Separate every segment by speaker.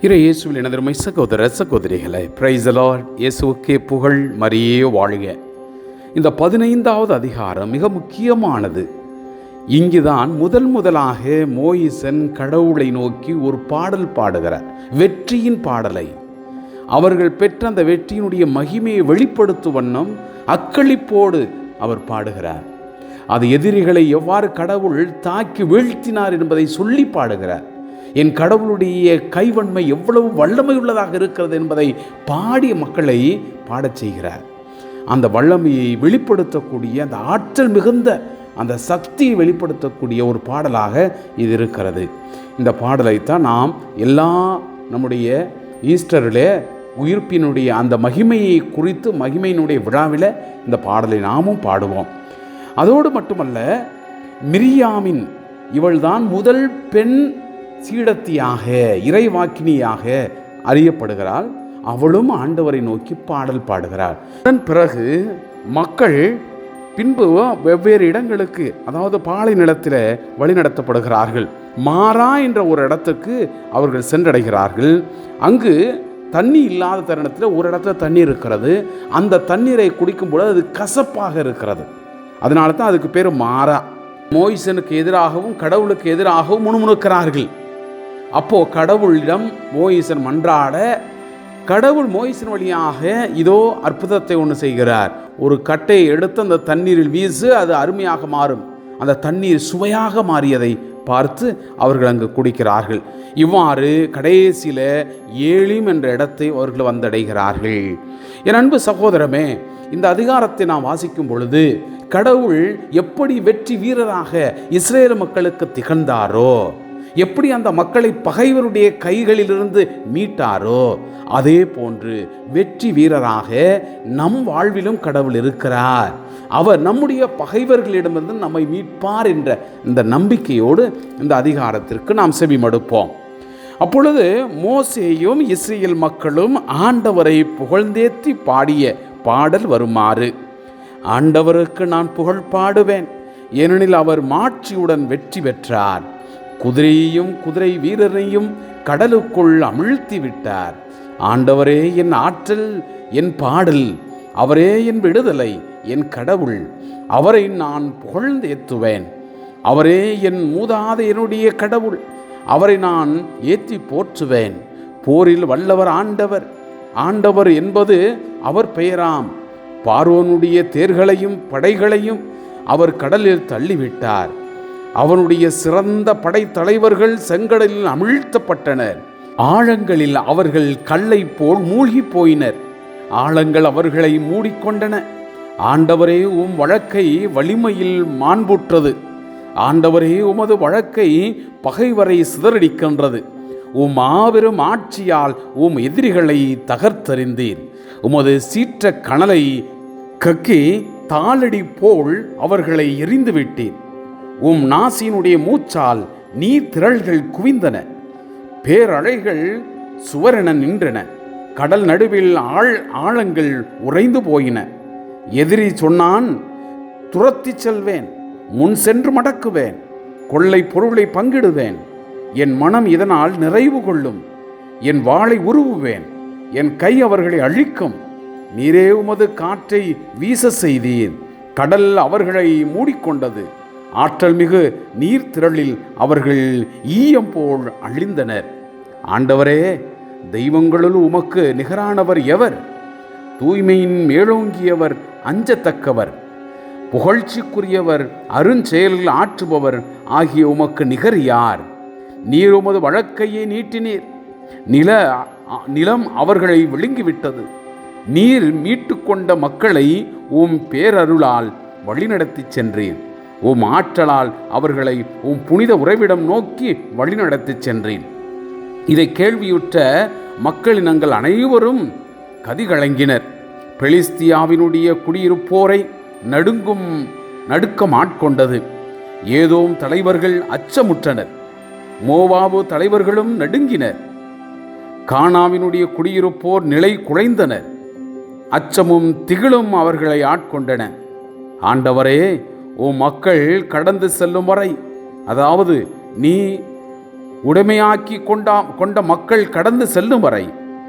Speaker 1: இரு இயேசுவில் எனதருமை சகோதர சகோதரிகளை பிரைசலால் லார்ட் இயேசுவுக்கே புகழ் மரியே வாழ்க. இந்த பதினைந்தாவது அதிகாரம் மிக முக்கியமானது. இங்குதான் முதல் முதலாக மோயிசன் கடவுளை நோக்கி ஒரு பாடல் பாடுகிறார். வெற்றியின் பாடலை. அவர்கள் பெற்ற அந்த வெற்றியினுடைய மகிமையை வெளிப்படுத்தும் வண்ணம் அக்களிப்போடு அவர் பாடுகிறார். அது எதிரிகளை எவ்வாறு கடவுள் தாக்கி வீழ்த்தினார் என்பதை சொல்லி பாடுகிறார். என் கடவுளுடைய கைவன்மை எவ்வளவு வல்லமை உள்ளதாக இருக்கிறது என்பதை பாடிய மக்களை பாடச் செய்கிறார். அந்த வல்லமையை வெளிப்படுத்தக்கூடிய அந்த ஆற்றல் மிகுந்த அந்த சக்தியை வெளிப்படுத்தக்கூடிய ஒரு பாடலாக இது இருக்கிறது. இந்த பாடலைத்தான் நாம் எல்லா நம்முடைய ஈஸ்டரிலே உயிர்ப்பினுடைய அந்த மகிமையை குறித்து மகிமையினுடைய விழாவில் இந்த பாடலை நாமும் பாடுவோம். அதோடு மட்டுமல்ல மிரியாமின் இவள்தான் முதல் பெண் சீடத்தியாக இறைவாக்கினியாக அறியப்படுகிறாள். அவளும் ஆண்டவரை நோக்கி பாடல் பாடுகிறாள். அதன் பிறகு மக்கள் பின்பு வெவ்வேறு இடங்களுக்கு அதாவது பாலை நிலத்தில் வழிநடத்தப்படுகிறார்கள். மாறா என்ற ஒரு இடத்துக்கு அவர்கள் சென்றடைகிறார்கள். அங்கு தண்ணி இல்லாத தருணத்தில் ஒரு இடத்துல தண்ணி இருக்கிறது. அந்த தண்ணீரை குடிக்கும்பொழுது அது கசப்பாக இருக்கிறது. அதனால தான் அதுக்கு பேர் மாறா. மோய்சனுக்கு எதிராகவும் கடவுளுக்கு எதிராகவும் முணுமுணுக்கிறார்கள். அப்போது கடவுளிடம் மோயிசன் மன்றாட கடவுள் மோயிசன் வழியாக இதோ அற்புதத்தை ஒன்று செய்கிறார். ஒரு கட்டையை எடுத்து அந்த தண்ணீரில் வீசு அது அருமையாக மாறும். அந்த தண்ணீர் சுவையாக மாறியதை பார்த்து அவர்கள் அங்கு குடிக்கிறார்கள். இவ்வாறு கடைசியில் ஏழிம் என்ற இடத்தை அவர்கள் வந்தடைகிறார்கள். என் அன்பு சகோதரமே இந்த அதிகாரத்தை நாம் வாசிக்கும் பொழுது கடவுள் எப்படி வெற்றி வீரராக இஸ்ரேல் மக்களுக்கு திகழ்ந்தாரோ எப்படி அந்த மக்களை பகைவருடைய கைகளிலிருந்து மீட்டாரோ அதே போன்று வெற்றி வீரராக நம் வாழ்விலும் கடவுள் இருக்கிறார். அவர் நம்முடைய பகைவர்களிடமிருந்து நம்மை மீட்பார் என்ற இந்த நம்பிக்கையோடு இந்த அதிகாரத்திற்கு நாம் செவி மடுப்போம் அப்பொழுது மோசேயும் இஸ்ரேல் மக்களும் ஆண்டவரை புகழ்ந்தேத்தி பாடிய பாடல் வருமாறு ஆண்டவருக்கு நான் புகழ் பாடுவேன். ஏனெனில் அவர் மாட்சியுடன் வெற்றி பெற்றார். குதிரையையும் குதிரை வீரரையும் கடலுக்குள் அமிழ்த்தி விட்டார் ஆண்டவரே என் ஆற்றல் என் பாடல் அவரே என் விடுதலை என் கடவுள் அவரை நான் புகழ்ந்து ஏற்றுவேன் அவரே என் மூதாதையனுடைய கடவுள் அவரை நான் ஏற்றி போற்றுவேன். போரில் வல்லவர் ஆண்டவர் ஆண்டவர் என்பது அவர் பெயராம். பார்வோனுடைய தேர்களையும் படைகளையும் அவர் கடலில் தள்ளிவிட்டார். அவனுடைய சிறந்த படைத்தலைவர்கள் செங்கடலில் அமிழ்த்தப்பட்டனர். ஆழங்களில் அவர்கள் கல்லை போல் மூழ்கி போயினர் ஆழங்கள் அவர்களை மூடிக்கொண்டன. ஆண்டவரே உம் வழக்கை வலிமையில் மாண்புற்றது. ஆண்டவரே உமது வழக்கை பகைவரை சிதறடிக்கின்றது. உம் மாபெரும் ஆட்சியால் உம் எதிரிகளை தகர்த்தறிந்தீர். உமது சீற்ற கணலை கக்கி தாளடி போல் அவர்களை எரிந்து விட்டீர் உம் நாசியினுடைய மூச்சால் நீர் திரள்கள் குவிந்தன. பேரலைகள் சுவரென நின்றன. கடல் நடுவில் ஆழ் ஆழங்கள் உறைந்து போயின. எதிரி சொன்னான் துரத்தி செல்வேன் முன் சென்று மடக்குவேன் கொள்ளை பொருளை பங்கிடுவேன். என் மனம் இதனால் நிறைவு கொள்ளும். என் வாளை உருவுவேன். என் கை அவர்களை அழிக்கும். நீரே உமது காற்றை வீச செய்தீர். கடல் அவர்களை மூடிக்கொண்டது. ஆற்றல் மிகு நீர்த்திரளில் அவர்கள் ஈயம் போல் அழிந்தனர். ஆண்டவரே தெய்வங்களுள் உமக்கு நிகரானவர் எவர்? தூய்மையின் மேலோங்கியவர் அஞ்சத்தக்கவர். புகழ்ச்சிக்குரியவர் அருஞ்செயல்கள் ஆற்றுபவர் ஆகிய உமக்கு நிகர் யார்? நீர் உமது வழக்கையே நீட்டினீர். நில நிலம் அவர்களை விழுங்கிவிட்டது. நீர் மீட்டுக்கொண்ட மக்களை உம் பேரருளால் வழிநடத்தி சென்றீர். உம் ஆற்றலால் அவர்களை உம் புனித உறவிடம் நோக்கி வழிநடத்தி சென்றேன். இதை கேள்வியுற்ற மக்களினங்கள் அனைவரும் கதிகலங்கினர். பெலிஸ்தியாவினுடைய குடியிருப்போரை நடுங்கும் நடுக்கம் ஆட்கொண்டது. ஏதோம் தலைவர்கள் அச்சமுற்றனர். மோவாபு தலைவர்களும் நடுங்கினர். கானாவினுடைய குடியிருப்போர் நிலை குலைந்தனர். அச்சமும் திகிலும் அவர்களை ஆட்கொண்டன. ஆண்டவரே உன் மக்கள் கடந்து செல்லும் வரை அதாவது நீ உடைமையாக்கி கொண்டா கொண்ட மக்கள் கடந்து செல்லும் வரை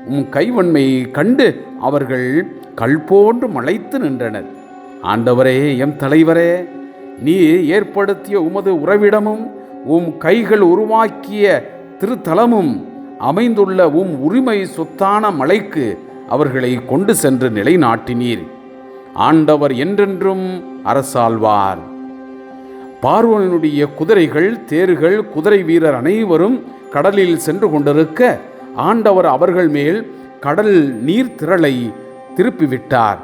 Speaker 1: உம் கைவன்மையை கண்டு அவர்கள் கல் போன்று மலைத்து நின்றனர். ஆண்டவரே எம் தலைவரே நீ ஏற்படுத்திய உமது உறவிடமும் உம் கைகள் உருவாக்கிய திருத்தலமும் அமைந்துள்ள உம் உரிமை சொத்தான மலைக்கு அவர்களை கொண்டு சென்று நிலைநாட்டினீர். ஆண்டவர் என்றென்றும் அரசாழ்வார் பார்வோனுடைய குதிரைகள் தேர்கள் குதிரை வீரர் அனைவரும் கடலில் சென்று கொண்டிருக்க ஆண்டவர் அவர்கள் மேல் கடல் நீர் திரளை திருப்பிவிட்டார்.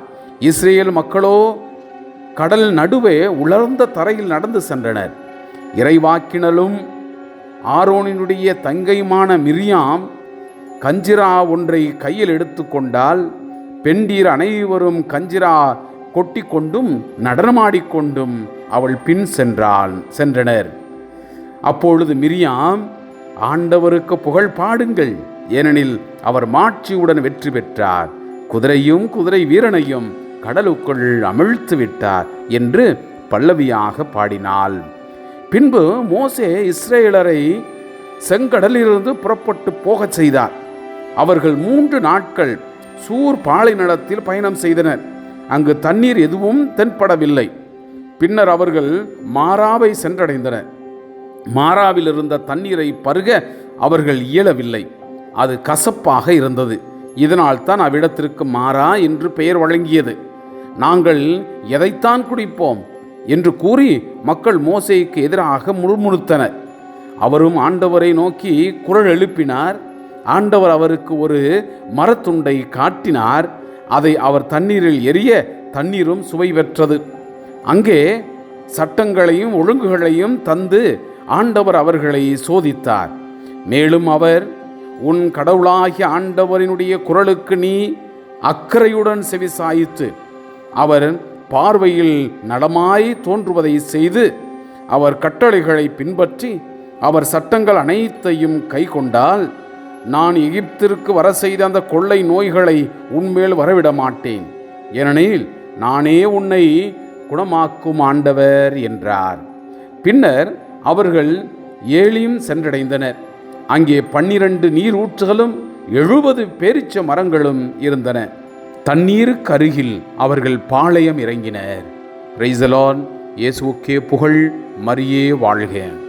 Speaker 1: இஸ்ரேல் மக்களோ கடல் நடுவே உலர்ந்த தரையில் நடந்து சென்றனர். இறைவாக்கினலும் ஆரோனினுடைய தங்கையுமான மிரியாம் கஞ்சிரா ஒன்றை கையில் எடுத்துக்கொண்டால் பெண்டீர் அனைவரும் கஞ்சிரா கொட்டிக்கொண்டும் நடனமாடிக்கொண்டும் அவள் பின் சென்றாள் சென்றனர். அப்பொழுது மிரியாம் ஆண்டவருக்கு புகழ் பாடுங்கள் ஏனெனில் அவர் மாட்சியுடன் வெற்றி பெற்றார். குதிரையும் குதிரை வீரனையும் கடலுக்குள் அமிழ்த்து விட்டார் என்று பல்லவியாக பாடினாள். பின்பு மோசே இஸ்ரேலரை செங்கடலிலிருந்து புறப்பட்டு போகச் செய்தார். அவர்கள் மூன்று நாட்கள் சூர் பாலை நடத்தில் பயணம் செய்தனர். அங்கு தண்ணீர் எதுவும் தென்படவில்லை. பின்னர் அவர்கள் மாறாவை சென்றடைந்தனர். மாறாவில் இருந்த தண்ணீரை பருக அவர்கள் இயலவில்லை. அது கசப்பாக இருந்தது. இதனால் தான் அவ்விடத்திற்கு மாறா என்று பெயர் வழங்கியது. நாங்கள் எதைத்தான் குடிப்போம்? என்று கூறி மக்கள் மோசைக்கு எதிராக முழுமுழுத்தனர் அவரும் ஆண்டவரை நோக்கி குரல் எழுப்பினார். ஆண்டவர் அவருக்கு ஒரு மரத்துண்டை காட்டினார். அதை அவர் தண்ணீரில் எரிய தண்ணீரும் சுவை பெற்றது அங்கே சட்டங்களையும் ஒழுங்குகளையும் தந்து ஆண்டவர் அவர்களை சோதித்தார். மேலும் அவர் உன் கடவுளாகிய ஆண்டவரினுடைய குரலுக்கு நீ அக்கறையுடன் செவிசாய்த்து அவர் பார்வையில் நடமாய் தோன்றுவதை செய்து அவர் கட்டளைகளை பின்பற்றி அவர் சட்டங்கள் அனைத்தையும் கை கொண்டால் நான் எகிப்திற்கு வர செய்த அந்த கொள்ளை நோய்களை உன்மேல் வரவிட மாட்டேன் ஏனெனில் நானே உன்னை குணமாக்கும் ஆண்டவர் என்றார். பின்னர் அவர்கள் ஏலியும் சென்றடைந்தனர். அங்கே பன்னிரண்டு நீரூற்றுகளும் எழுபது பேரிச்ச மரங்களும் இருந்தன. தண்ணீருக்கு அருகில் அவர்கள் பாளையம் இறங்கினர். ரைசலான் இயேசுக்கே புகழ் மரியே வாழ்க.